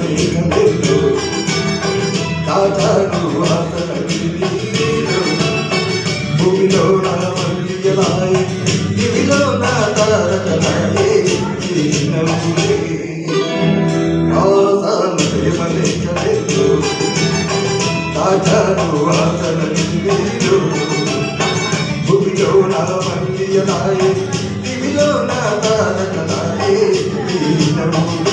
నీరు కాకాడు అతడి నీరు భూమిలో నా మల్లియలాయి దివిలో నా తారకలాయి కాకాడు అతడి నీరు భూమిలో నా మల్లియలాయి దివిలో నా తారకలాయి నీరు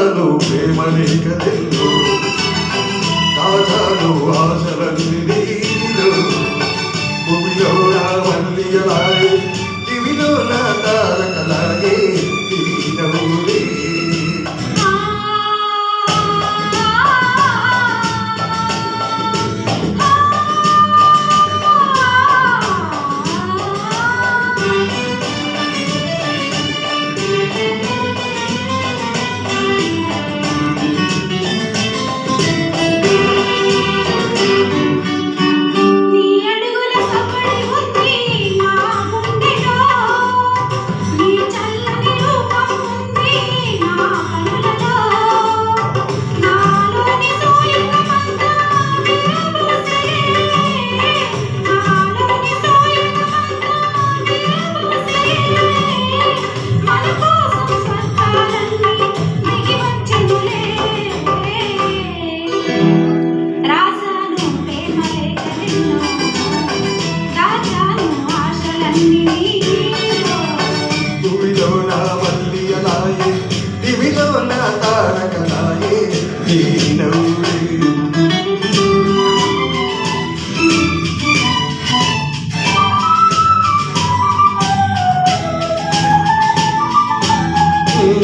గాథలు ప్రేమలేక తెలు గాథలు ఆశలన్నీ నీరు. భూమిలో మల్లియలాయి దివిలో నా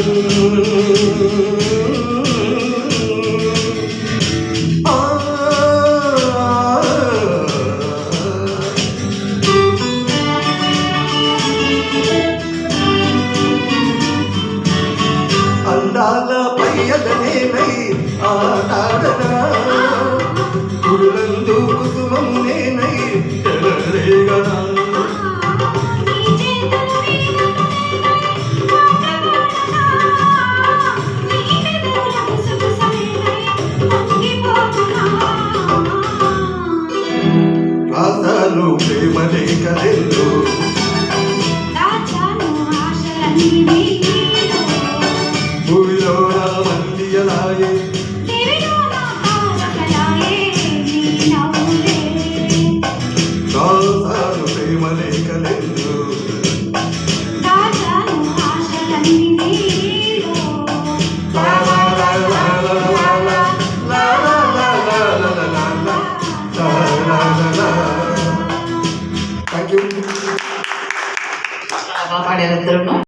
you. కదలికలెల్లు el otro.